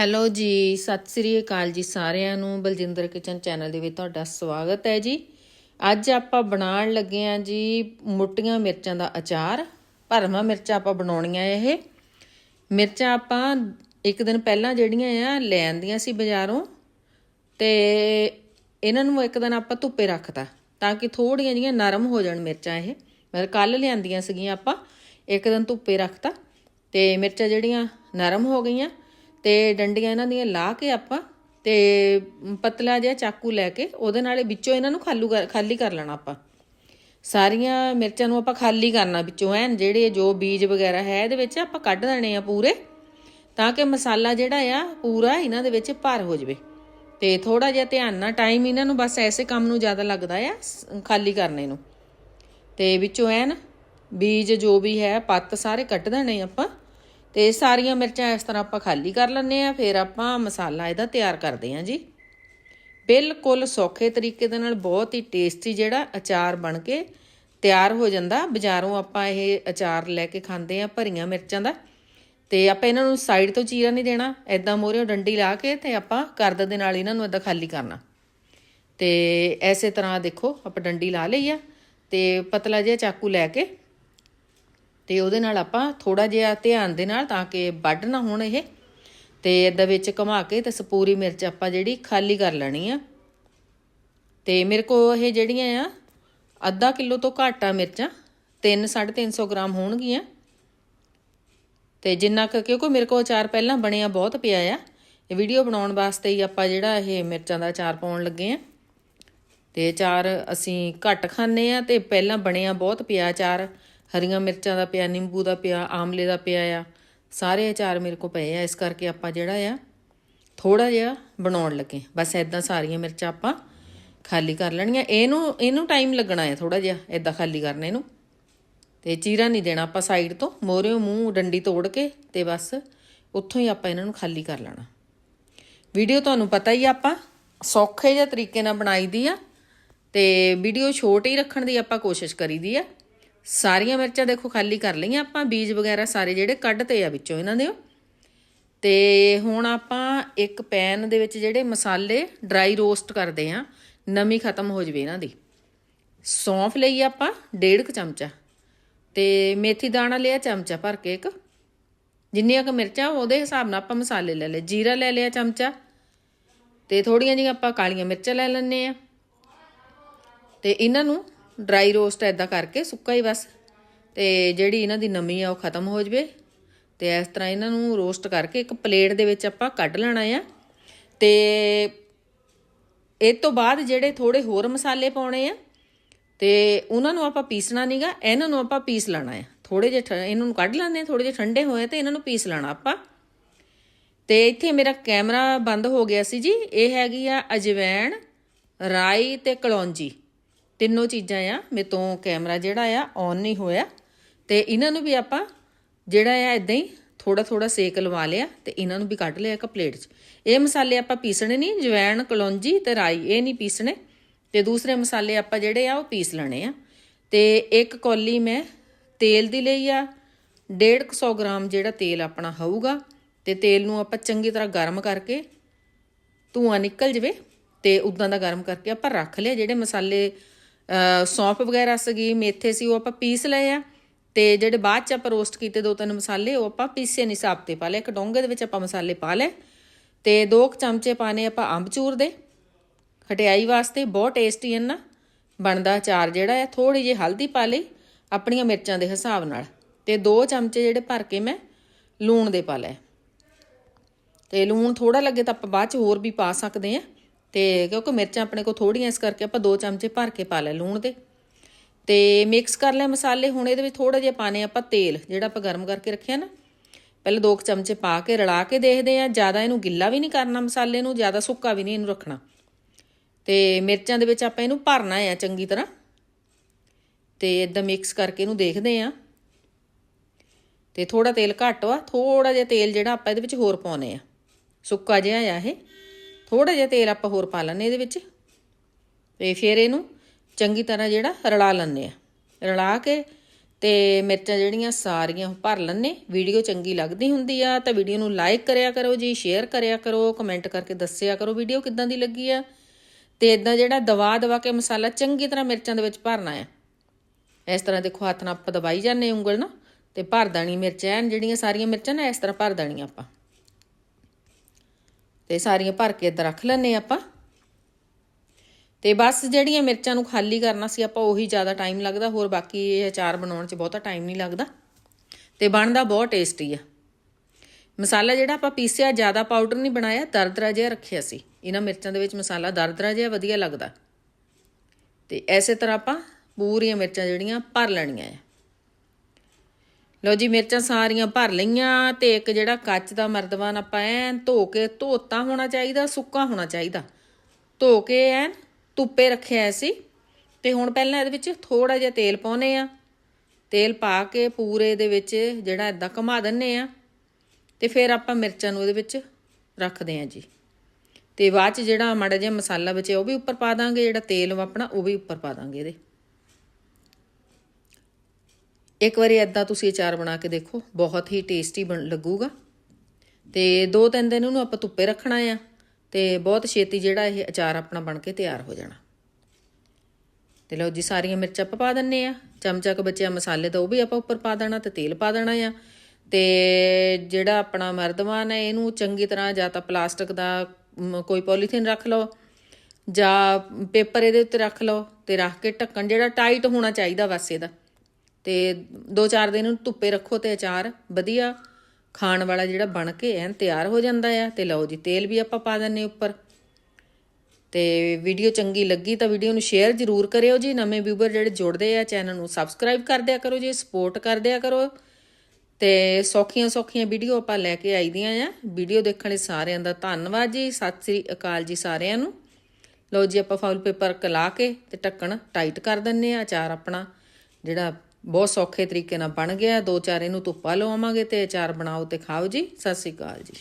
Hello ਜੀ, ਸਤਿ ਸ੍ਰੀ ਅਕਾਲ ਜੀ ਸਾਰਿਆਂ ਨੂੰ। ਬਲਜਿੰਦਰ ਕਿਚਨ ਚੈਨਲ ਦੇ ਵਿੱਚ ਤੁਹਾਡਾ ਸਵਾਗਤ ਹੈ ਜੀ। ਅੱਜ ਆਪਾਂ ਬਣਾਉਣ ਲੱਗੇ ਆ ਜੀ ਮੋਟੀਆਂ ਮਿਰਚਾਂ ਦਾ ਅਚਾਰ। ਭਰਵਾਂ ਮਿਰਚਾਂ ਆਪਾਂ ਬਣਾਉਣੀਆਂ ਇਹ। ਮਿਰਚਾਂ ਆਪਾਂ ਇੱਕ ਦਿਨ ਪਹਿਲਾਂ ਜਿਹੜੀਆਂ ਆ, ਲੈ ਆਂਦੀਆਂ ਸੀ ਬਾਜ਼ਾਰੋਂ ਤੇ ਇਹਨਾਂ ਨੂੰ ਇੱਕ ਦਿਨ ਆਪਾਂ ਧੁੱਪੇ ਰੱਖਤਾ ਤਾਂ ਕਿ ਥੋੜੀਆਂ ਜੀਆਂ ਨਰਮ ਹੋ ਜਾਣ ਮਿਰਚਾਂ ਇਹ। ਮੈਂ ਕੱਲ ਲਿਆਂਦੀਆਂ ਸੀਗੀਆਂ ਆਪਾਂ, ਇੱਕ ਦਿਨ ਧੁੱਪੇ ਰੱਖਤਾ ਤੇ ਮਿਰਚਾਂ ਜਿਹੜੀਆਂ ਨਰਮ ਹੋ ਗਈਆਂ। ਤੇ ਡੰਡੀਆਂ ਇਹਨਾਂ ਦੀਆਂ ਲਾ ਕੇ ਆਪਾਂ ਤੇ ਪਤਲਾ ਜਿਹਾ ਚਾਕੂ ਲੈ ਕੇ ਉਹਦੇ ਨਾਲੇ ਵਿੱਚੋਂ ਇਹਨਾਂ ਨੂੰ ਖਾਲੂ ਖਾਲੀ ਕਰ ਲੈਣਾ ਆਪਾਂ। ਸਾਰੀਆਂ ਮਿਰਚਾਂ ਨੂੰ ਆਪਾਂ ਖਾਲੀ ਕਰਨਾ ਵਿੱਚੋਂ ਐਨ, ਜਿਹੜੇ ਜੋ ਬੀਜ ਵਗੈਰਾ ਹੈ ਇਹਦੇ ਵਿੱਚ ਆਪਾਂ ਕੱਢ ਦੇਣੇ ਆ ਪੂਰੇ, ਤਾਂ ਕਿ ਮਸਾਲਾ ਜਿਹੜਾ ਆ ਪੂਰਾ ਇਹਨਾਂ ਦੇ ਵਿੱਚ ਭਰ ਹੋ ਜਵੇ। ਤੇ ਥੋੜਾ ਜਿਹਾ ਧਿਆਨ ਨਾਲ ਟਾਈਮ ਇਹਨਾਂ ਨੂੰ ਬਸ ਐਸੇ ਕੰਮ ਨੂੰ ਜ਼ਿਆਦਾ ਲੱਗਦਾ ਆ, ਸ- ਖਾਲੀ ਕਰਨੇ ਨੂੰ। ਤੇ ਵਿੱਚੋਂ ਐਨ, ਬੀਜ ਜੋ ਵੀ ਹੈ, ਪੱਤ ਸਾਰੇ ਕੱਢ ਦੇਣੇ ਆਪਾਂ। ਤੇ ਸਾਰੀਆਂ ਮਿਰਚਾਂ ਇਸ ਤਰ੍ਹਾਂ ਆਪਾਂ ਖਾਲੀ ਕਰ ਲੈਂਦੇ ਆ ਫਿਰ ਆਪਾਂ ਮਸਾਲਾ ਇਹਦਾ ਤਿਆਰ ਕਰਦੇ ਆ ਜੀ। ਬਿਲਕੁਲ ਸੌਖੇ ਤਰੀਕੇ ਦੇ ਨਾਲ ਬਹੁਤ ਹੀ ਟੇਸਟੀ ਜਿਹੜਾ ਅਚਾਰ ਬਣ ਕੇ ਤਿਆਰ ਹੋ ਜਾਂਦਾ। ਬਾਜ਼ਾਰੋਂ ਆਪਾਂ ਇਹ ਅਚਾਰ ਲੈ ਕੇ ਖਾਂਦੇ ਆ ਭਰੀਆਂ ਮਿਰਚਾਂ ਦਾ। ਤੇ ਆਪਾਂ ਇਹਨਾਂ ਨੂੰ ਸਾਈਡ ਤੋਂ ਚੀਰਾ ਨਹੀਂ ਦੇਣਾ ਐਦਾਂ ਮੋਰਿਓ ਡੰਡੀ ਲਾ ਕੇ ਤੇ ਆਪਾਂ ਕਰਦ ਦੇ ਨਾਲ ਇਹਨਾਂ ਨੂੰ ਐਦਾਂ ਖਾਲੀ ਕਰਨਾ। ਤੇ ਐਸੇ ਤਰ੍ਹਾਂ ਦੇਖੋ, ਆਪਾਂ ਡੰਡੀ ਲਾ ਲਈ ਆ ਤੇ ਪਤਲਾ ਜਿਹਾ ਚਾਕੂ ਲੈ ਕੇ ਤੇ ਉਹਦੇ ਨਾਲ ਆਪਾਂ ਥੋੜਾ ਜਿਹਾ ਧਿਆਨ ਦੇ ਨਾਲ ਤਾਂ ਕਿ ਵੱਢ ਨਾ ਹੋਣ ਇਹ। ਤੇ ਇਹਦੇ ਵਿੱਚ ਘੁਮਾ ਕੇ ਤੇ ਸਪੂਰੀ ਮਿਰਚ ਆਪਾਂ ਜਿਹੜੀ ਖਾਲੀ ਕਰ ਲੈਣੀ ਆ। ਤੇ ਮੇਰੇ ਕੋ ਇਹ ਜਿਹੜੀਆਂ ਆ, ਅੱਧਾ ਕਿਲੋ ਤੋਂ ਘੱਟ ਆ ਮਿਰਚਾਂ 3 350 ਗ੍ਰਾਮ ਹੋਣਗੀਆਂ। ਤੇ ਜਿੰਨਾ ਕੁ, ਕਿਉਂਕਿ ਮੇਰੇ ਕੋਲ ਅਚਾਰ ਪਹਿਲਾਂ ਬਣਿਆ ਬਹੁਤ ਪਿਆ ਆ। ਇਹ ਵੀਡੀਓ ਬਣਾਉਣ ਵਾਸਤੇ ਹੀ ਆਪਾਂ ਜਿਹੜਾ ਇਹ ਮਿਰਚਾਂ ਦਾ ਅਚਾਰ ਪਾਉਣ ਲੱਗੇ ਆ। ਤੇ ਅਚਾਰ ਅਸੀਂ ਘੱਟ ਖਾਂਦੇ ਆ ਤੇ ਪਹਿਲਾਂ ਬਣਿਆ ਬਹੁਤ ਪਿਆ ਅਚਾਰ। ਹਰੀਆਂ ਮਿਰਚਾਂ ਦਾ ਪਿਆ, ਨਿੰਬੂ ਦਾ ਪਿਆ, ਆਮਲੇ ਦਾ ਪਿਆ ਆ। ਸਾਰੇ ਅਚਾਰ ਮੇਰੇ ਕੋਲ ਪਏ ਆ, ਇਸ ਕਰਕੇ ਆਪਾਂ ਜਿਹੜਾ ਆ ਥੋੜਾ ਜਿਹਾ ਬਣਾਉਣ ਲੱਗੇ ਬਸ ਐਦਾਂ ਸਾਰੀਆਂ ਮਿਰਚਾਂ ਆਪਾਂ ਖਾਲੀ ਕਰ ਲੈਣੀਆਂ। ਇਹਨੂੰ ਇਹਨੂੰ ਟਾਈਮ ਲੱਗਣਾ ਹੈ ਥੋੜਾ ਜਿਹਾ ਐਦਾਂ ਖਾਲੀ ਕਰਨੇ ਨੂੰ ਤੇ ਚੀਰਾ ਨਹੀਂ ਦੇਣਾ ਆਪਾਂ ਸਾਈਡ ਤੋਂ ਮੋਰਿਓ ਮੂੰਹ ਡੰਡੀ ਤੋੜ ਕੇ ਤੇ ਬਸ ਉੱਥੋਂ ਹੀ ਆਪਾਂ ਇਹਨਾਂ ਨੂੰ ਖਾਲੀ ਕਰ ਲੈਣਾ। ਵੀਡੀਓ ਤੁਹਾਨੂੰ ਪਤਾ ਹੀ ਆ ਆਪਾਂ ਸੌਖੇ ਜਿਹੇ ਤਰੀਕੇ ਨਾਲ ਬਣਾਈ ਦੀ ਆ ਤੇ ਵੀਡੀਓ ਛੋਟ ਹੀ ਰੱਖਣ ਦੀ ਆਪਾਂ ਕੋਸ਼ਿਸ਼ ਕਰੀਦੀ ਆ। ਸਾਰੀਆਂ ਮਿਰਚਾਂ ਦੇਖੋ ਖਾਲੀ ਕਰ ਲਈਆਂ ਆਪਾਂ, ਬੀਜ ਵਗੈਰਾ ਸਾਰੇ ਜਿਹੜੇ ਕੱਢਤੇ ਆ ਵਿੱਚੋਂ ਇਹਨਾਂ ਦੇ ਤੇ ਹੁਣ ਆਪਾਂ ਇੱਕ ਪੈਨ ਦੇ ਵਿੱਚ ਜਿਹੜੇ ਮਸਾਲੇ ਡਰਾਈ ਰੋਸਟ ਕਰਦੇ ਆ, ਨਮੀ ਖਤਮ ਹੋ ਜਵੇ ਇਹਨਾਂ ਦੀ। ਸੌਂਫ ਲਈ ਆਪਾਂ ਡੇਢ ਕੁ ਚਮਚਾ ਤੇ ਮੇਥੀ ਦਾਣਾ ਲਿਆ ਚਮਚਾ ਭਰ ਕੇ ਇੱਕ। ਜਿੰਨੀਆਂ ਕੁ ਮਿਰਚਾਂ ਉਹਦੇ ਹਿਸਾਬ ਨਾਲ ਆਪਾਂ ਮਸਾਲੇ ਲੈ ਲਏ। ਜੀਰਾ ਲੈ ਲਿਆ ਚਮਚਾ ਤੇ ਥੋੜੀਆਂ ਜਿਹੀਆਂ ਆਪਾਂ ਕਾਲੀਆਂ ਮਿਰਚਾਂ ਲੈ ਲੈਣੇ ਆ। ਤੇ ਇਹਨਾਂ ਨੂੰ ਡਰਾਈ ਰੋਸਟ ਐਦਾਂ ਕਰਕੇ ਸੁੱਕਾ ਹੀ ਬਸ। ਤੇ ਜਿਹੜੀ ਇਹਨਾਂ ਦੀ ਨਮੀ ਆ ਉਹ ਖਤਮ ਹੋ ਜਵੇ। ਤੇ ਇਸ ਤਰ੍ਹਾਂ ਇਹਨਾਂ ਨੂੰ ਰੋਸਟ ਕਰਕੇ ਇੱਕ ਪਲੇਟ ਦੇ ਵਿੱਚ ਆਪਾਂ ਕੱਢ ਲੈਣਾ ਆ। ਤੇ ਇਹ ਤੋਂ ਬਾਅਦ ਜਿਹੜੇ ਥੋੜੇ ਹੋਰ ਮਸਾਲੇ ਪਾਉਣੇ ਆ, ਤੇ ਉਹਨਾਂ ਨੂੰ ਆਪਾਂ ਪੀਸਣਾ ਨਹੀਂਗਾ ਇਹਨਾਂ ਨੂੰ ਆਪਾਂ ਪੀਸ ਲੈਣਾ ਆ। ਥੋੜੇ ਜਿਹੇ ਠ- ਇਹਨਾਂ ਨੂੰ ਕੱਢ ਲੈਣੇ ਥੋੜੇ ਜਿਹੇ ਠੰਡੇ ਹੋਏ ਤੇ ਇਹਨਾਂ ਨੂੰ ਪੀਸ ਲੈਣਾ ਆਪਾਂ। ਤੇ ਇੱਥੇ ਮੇਰਾ ਕੈਮਰਾ ਬੰਦ ਹੋ ਗਿਆ ਸੀ ਜੀ। ਇਹ ਹੈਗੀ ਆ ਅਜਵੈਣ, ਰਾਈ ਤੇ ਕਲੌਂਜੀ। ਤਿੰਨੋਂ ਚੀਜ਼ਾਂ ਆ ਮੇ ਤੋਂ ਕੈਮਰਾ ਜਿਹੜਾ ਆ ਔਨ ਨਹੀਂ ਹੋਇਆ ਤੇ ਇਹਨਾਂ ਨੂੰ ਵੀ ਆਪਾਂ ਜਿਹੜਾ ਆ ਇਦਾਂ ਹੀ ਥੋੜਾ ਥੋੜਾ ਸੇਕ ਲਵਾ ਲਿਆ ਤੇ ਇਹਨਾਂ ਨੂੰ ਵੀ ਕੱਢ ਲਿਆ ਇੱਕ ਪਲੇਟ 'ਚ। ਇਹ ਮਸਾਲੇ ਆਪਾਂ ਪੀਸਣੇ ਨਹੀਂ, ਜਵੈਣ, ਕਲੌਂਜੀ ਤੇ ਰਾਈ, ਇਹ ਨਹੀਂ ਪੀਸਣੇ। ਤੇ ਦੂਸਰੇ ਮਸਾਲੇ ਆਪਾਂ ਜਿਹੜੇ ਆ ਉਹ ਪੀਸ ਲੈਣੇ ਆ। ਤੇ ਇੱਕ ਕੌਲੀ ਮੈਂ ਤੇਲ ਦੀ ਲਈ ਆ 150 ਗ੍ਰਾਮ ਜਿਹੜਾ ਤੇਲ ਆਪਣਾ ਹੋਊਗਾ ਤੇ ਤੇਲ ਨੂੰ ਆਪਾਂ ਚੰਗੀ ਤਰ੍ਹਾਂ ਗਰਮ ਕਰਕੇ ਧੂਆਂ ਨਿਕਲ ਜਵੇ ਤੇ ਉਦਾਂ ਦਾ ਗਰਮ ਕਰਕੇ ਆਪਾਂ ਰੱਖ ਲਿਆ, ਜਿਹੜੇ ਮਸਾਲੇ ਸੌਂਫ ਵਗੈਰਾ ਸੀਗੀ, ਮੇਥੇ ਸੀ, ਉਹ ਆਪਾਂ ਪੀਸ ਲਏ ਆ। ਤੇ ਜਿਹੜੇ ਬਾਅਦ ਚ ਆਪਾਂ ਰੋਸਟ ਕੀਤੇ ਦੋ ਤਿੰਨ ਮਸਾਲੇ, ਉਹ ਆਪਾਂ ਪੀਸੇ ਨਹੀਂ ਹਿਸਾਬ ਤੇ ਪਾ ਲਏ। ਇੱਕ ਡੋਂਗੇ ਦੇ ਵਿੱਚ ਆਪਾਂ ਮਸਾਲੇ ਪਾ ਲਏ। ਤੇ ਦੋ ਕੁ ਚਮਚੇ ਪਾਣੇ ਆਪਾਂ ਅੰਬਚੂਰ ਦੇ। ਖਟਿਆਈ ਵਾਸਤੇ ਬਹੁਤ ਟੇਸਟੀ ਹੈ ਨਾ। ਬਣਦਾ ਅਚਾਰ ਜਿਹੜਾ ਹੈ ਥੋੜੀ ਜਿਹੀ ਹਲਦੀ ਪਾ ਲਈ ਆਪਣੀਆਂ ਮਿਰਚਾਂ ਦੇ ਹਿਸਾਬ ਨਾਲ। ਤੇ ਦੋ ਚਮਚੇ ਜਿਹੜੇ ਭਰ ਕੇ ਮੈਂ ਲੂਣ ਦੇ ਪਾ ਲਏ। ਤੇ ਲੂਣ ਥੋੜਾ ਲੱਗੇ ਤਾਂ ਆਪਾਂ ਬਾਅਦ ਚ ਹੋਰ ਵੀ ਪਾ ਸਕਦੇ ਆ। ਤੇ ਕਿਉਂਕਿ ਮਿਰਚਾਂ ਆਪਣੇ ਕੋਲ ਥੋੜੀਆਂ ਇਸ ਕਰਕੇ ਆਪਾਂ ਦੋ ਚਮਚੇ ਭਰ ਕੇ ਪਾ ਲੈ ਲੂਣ ਦੇ। ਤੇ ਮਿਕਸ ਕਰ ਲਿਆ ਮਸਾਲੇ, ਹੁਣ ਇਹਦੇ ਵਿੱਚ ਥੋੜਾ ਜਿਹਾ ਪਾਣੇ ਆਪਾਂ ਤੇਲ, ਜਿਹੜਾ ਆਪਾਂ ਗਰਮ ਕਰਕੇ ਰੱਖਿਆ ਨਾ। ਪਹਿਲੇ ਦੋ ਕੁ ਚਮਚੇ ਪਾ ਕੇ ਰਲਾ ਕੇ ਦੇਖਦੇ ਆ ਜ਼ਿਆਦਾ ਇਹਨੂੰ ਗਿੱਲਾ ਵੀ ਨਹੀਂ ਕਰਨਾ ਮਸਾਲੇ ਨੂੰ, ਜ਼ਿਆਦਾ ਸੁੱਕਾ ਵੀ ਨਹੀਂ ਇਹਨੂੰ ਰੱਖਣਾ। ਤੇ ਮਿਰਚਾਂ ਦੇ ਵਿੱਚ ਆਪਾਂ ਇਹਨੂੰ ਭਰਨਾ ਆ ਚੰਗੀ ਤਰ੍ਹਾਂ। ਤੇ ਇਦਾਂ ਮਿਕਸ ਕਰਕੇ ਇਹਨੂੰ ਦੇਖਦੇ ਆ ਤੇ ਥੋੜਾ ਤੇਲ ਘੱਟ ਵਾ ਥੋੜਾ ਜਿਹਾ ਤੇਲ ਜਿਹੜਾ ਆਪਾਂ ਇਹਦੇ ਵਿੱਚ ਹੋਰ ਪਾਉਨੇ ਆ। ਸੁੱਕਾ ਜਿਹਾ ਆ ਇਹ। ਥੋੜਾ ਜਿਹਾ ਤੇਲ ਆਪਾਂ ਹੋਰ ਪਾ ਲੈਣੇ ਇਹਦੇ ਵਿੱਚ। ਤੇ ਫਿਰ ਇਹਨੂੰ ਚੰਗੀ ਤਰ੍ਹਾਂ ਜਿਹੜਾ ਰਲਾ ਲੈਂਦੇ ਆ ਰਲਾ ਕੇ ਤੇ ਮਿਰਚਾਂ ਜਿਹੜੀਆਂ ਸਾਰੀਆਂ ਭਰ ਲੈਣੇ ਵੀਡੀਓ ਚੰਗੀ ਲੱਗਦੀ ਹੁੰਦੀ ਆ ਤਾਂ ਵੀਡੀਓ ਨੂੰ ਲਾਈਕ ਕਰਿਆ ਕਰੋ ਜੀ, ਸ਼ੇਅਰ ਕਰਿਆ ਕਰੋ, ਕਮੈਂਟ ਕਰਕੇ ਦੱਸਿਆ ਕਰੋ ਵੀਡੀਓ ਕਿੱਦਾਂ ਦੀ ਲੱਗੀ ਆ। ਤੇ ਇਦਾਂ ਜਿਹੜਾ ਦਵਾ ਦਵਾ ਕੇ ਮਸਾਲਾ ਚੰਗੀ ਤਰ੍ਹਾਂ ਮਿਰਚਾਂ ਦੇ ਵਿੱਚ ਭਰਨਾ ਆ। ਇਸ ਤਰ੍ਹਾਂ ਦੇਖੋ ਹੱਥ ਨਾਲ ਆਪਾਂ ਦਬਾਈ ਜਾਂਦੇ ਉਂਗਲ ਨਾਲ ਤੇ ਭਰ ਦੇਣੀ ਮਿਰਚਾਂ। ਐਨ ਜਿਹੜੀਆਂ ਸਾਰੀਆਂ ਮਿਰਚਾਂ ਨਾ ਇਸ ਤਰ੍ਹਾਂ ਭਰ ਦੇਣੀਆਂ ਆਪਾਂ। ਤੇ ਸਾਰੀਆਂ ਭਰ ਕੇ ਇੱਧਰ ਰੱਖ ਲੈਣੇ ਆਪਾਂ। ਤੇ ਬਸ ਜਿਹੜੀਆਂ ਮਿਰਚਾਂ ਨੂੰ ਖਾਲੀ ਕਰਨਾ ਸੀ, ਆਪਾਂ ਉਹੀ ਜ਼ਿਆਦਾ ਟਾਈਮ ਲੱਗਦਾ, ਹੋਰ ਬਾਕੀ ਇਹ ਅਚਾਰ ਬਣਾਉਣ 'ਚ ਬਹੁਤਾ ਟਾਈਮ ਨਹੀਂ ਲੱਗਦਾ। ਤੇ ਬਣਦਾ ਬਹੁਤ ਟੇਸਟੀ ਆ। ਮਸਾਲਾ ਜਿਹੜਾ ਆਪਾਂ ਪੀਸਿਆ, ਜ਼ਿਆਦਾ ਪਾਊਡਰ ਨਹੀਂ ਬਣਾਇਆ ਦਰਦਰਾ ਜਿਹਾ ਰੱਖਿਆ ਸੀ। ਇਹਨਾਂ ਮਿਰਚਾਂ ਦੇ ਵਿੱਚ ਮਸਾਲਾ ਦਰਦਰਾ ਜਿਹਾ ਵਧੀਆ ਲੱਗਦਾ। ਤੇ ਐਸੇ ਤਰ੍ਹਾਂ ਆਪਾਂ ਪੂਰੀਆਂ ਮਿਰਚਾਂ ਜਿਹੜੀਆਂ ਭਰ ਲੈਣੀਆਂ ਆ। ਲਓ ਜੀ, ਮਿਰਚਾਂ ਸਾਰੀਆਂ ਭਰ ਲਈਆਂ ਤੇ ਇੱਕ ਜਿਹੜਾ ਕੱਚ ਦਾ ਮਰਦਵਾਨ ਆਪਾਂ ਐਨ ਧੋ ਕੇ ਧੋਤਾ ਹੋਣਾ ਚਾਹੀਦਾ, ਸੁੱਕਾ ਹੋਣਾ ਚਾਹੀਦਾ। ਧੋ ਕੇ ਐਨ ਧੁੱਪੇ ਰੱਖਿਆ ਸੀ ਤੇ ਹੁਣ ਪਹਿਲਾਂ ਇਹਦੇ ਵਿੱਚ ਥੋੜਾ ਜਿਹਾ ਤੇਲ ਪਾਉਨੇ ਆ। ਤੇਲ ਪਾ ਕੇ ਪੂਰੇ ਦੇ ਵਿੱਚ ਜਿਹੜਾ ਇਦਾਂ ਘੁਮਾ ਦਿੰਨੇ ਆ ਤੇ ਫਿਰ ਆਪਾਂ ਮਿਰਚਾਂ ਨੂੰ ਇਹਦੇ ਵਿੱਚ ਰੱਖਦੇ ਆ ਜੀ। ਤੇ ਬਾਅਦ ਚ ਜਿਹੜਾ ਮਾੜਾ ਜਿਹਾ ਮਸਾਲਾ ਬਚਿਆ ਉਹ ਵੀ ਉੱਪਰ ਪਾ ਦਾਂਗੇ, ਜਿਹੜਾ ਤੇਲ ਵਾ ਆਪਣਾ ਉਹ ਵੀ ਉੱਪਰ ਪਾ ਦਾਂਗੇ ਇਹਦੇ। ਇੱਕ ਵਾਰੀ ਐਦਾਂ ਤੁਸੀਂ ਅਚਾਰ ਬਣਾ ਕੇ ਦੇਖੋ, ਬਹੁਤ ਹੀ ਟੇਸਟੀ ਬਣ, ਲੱਗੂਗਾ। ਤੇ ਦੋ ਤਿੰਨ ਦਿਨ ਉਹਨੂੰ ਆਪਾਂ ਧੁੱਪੇ ਰੱਖਣਾ ਆ ਤੇ ਬਹੁਤ ਛੇਤੀ ਜਿਹੜਾ ਇਹ ਅਚਾਰ ਆਪਣਾ ਬਣ ਕੇ ਤਿਆਰ ਹੋ ਜਾਣਾ। ਤੇ ਲਓ ਜੀ, ਸਾਰੀਆਂ ਮਿਰਚਾਂ ਆਪਾਂ ਪਾ ਦਿੰਨੇ ਆ। ਚਮਚਾ ਕ ਬਚਿਆ ਮਸਾਲੇ ਦਾ ਉਹ ਵੀ ਆਪਾਂ ਉੱਪਰ ਪਾ ਦੇਣਾ ਤੇ ਤੇਲ ਪਾ ਦੇਣਾ ਆ। ਤੇ ਜਿਹੜਾ ਆਪਣਾ ਮਰਦਵਾਨ ਹੈ ਇਹਨੂੰ ਚੰਗੀ ਤਰ੍ਹਾਂ ਜਾਂ ਤਾਂ ਪਲਾਸਟਿਕ ਦਾ ਕੋਈ ਪੋਲੀਥੀਨ ਰੱਖ ਲਓ ਜਾਂ ਪੇਪਰ ਇਹਦੇ ਉੱਤੇ ਰੱਖ ਲਓ ਤੇ ਰੱਖ ਕੇ ਢੱਕਣ, ਜਿਹੜਾ ਟਾਈਟ ਹੋਣਾ ਚਾਹੀਦਾ ਵਸੇ ਇਹਦਾ। ਤੇ 2-4 ਦਿਨ ਨੂੰ ਧੁੱਪੇ ਰੱਖੋ ਤੇ ਅਚਾਰ ਵਧੀਆ ਖਾਣ ਵਾਲਾ ਜਿਹੜਾ ਬਣ ਕੇ ਐਨ ਤਿਆਰ ਹੋ ਜਾਂਦਾ ਆ ਤੇ ਲਓ ਜੀ, ਤੇਲ ਵੀ ਆਪਾਂ ਪਾ ਦਿੰਨੇ ਉੱਪਰ। ਤੇ ਵੀਡੀਓ ਚੰਗੀ ਲੱਗੀ ਤਾਂ ਵੀਡੀਓ ਨੂੰ ਸ਼ੇਅਰ ਜ਼ਰੂਰ ਕਰਿਓ ਜੀ, ਨਵੇਂ ਵਿਊਅਰ ਜਿਹੜੇ ਜੁੜਦੇ ਆ ਚੈਨਲ ਨੂੰ ਸਬਸਕ੍ਰਾਈਬ ਕਰ ਦਿਆ ਕਰੋ ਜੀ, ਸਪੋਰਟ ਕਰ ਦਿਆ ਕਰੋ। ਤੇ ਸੌਖੀਆਂ ਸੌਖੀਆਂ ਵੀਡੀਓ ਆਪਾਂ ਲੈ ਕੇ ਆਈਦੀਆਂ ਆ। ਵੀਡੀਓ ਦੇਖਣ ਲਈ ਸਾਰਿਆਂ ਦਾ ਧੰਨਵਾਦ ਜੀ, ਸਤਿ ਸ੍ਰੀ ਅਕਾਲ ਜੀ ਸਾਰਿਆਂ ਨੂੰ। ਲਓ ਜੀ, ਆਪਾਂ ਫਾਊਲ ਪੇਪਰ ਕਲਾ ਕੇ ਤੇ ਢੱਕਣ ਟਾਈਟ ਕਰ ਦਿੰਨੇ ਆ ਅਚਾਰ ਆਪਣਾ, ਜਿਹੜਾ ਬਹੁਤ ਸੌਖੇ ਤਰੀਕੇ ਨਾਲ ਬਣ ਗਿਆ ਦੋ ਚਾਰ ਇਹਨੂੰ ਧੁੱਪਾ ਲਵਾਵਾਂਗੇ ਤੇ ਅਚਾਰ ਬਣਾਓ ਤੇ ਖਾਓ ਜੀ। ਸਤਿ ਸ੍ਰੀ ਅਕਾਲ ਜੀ।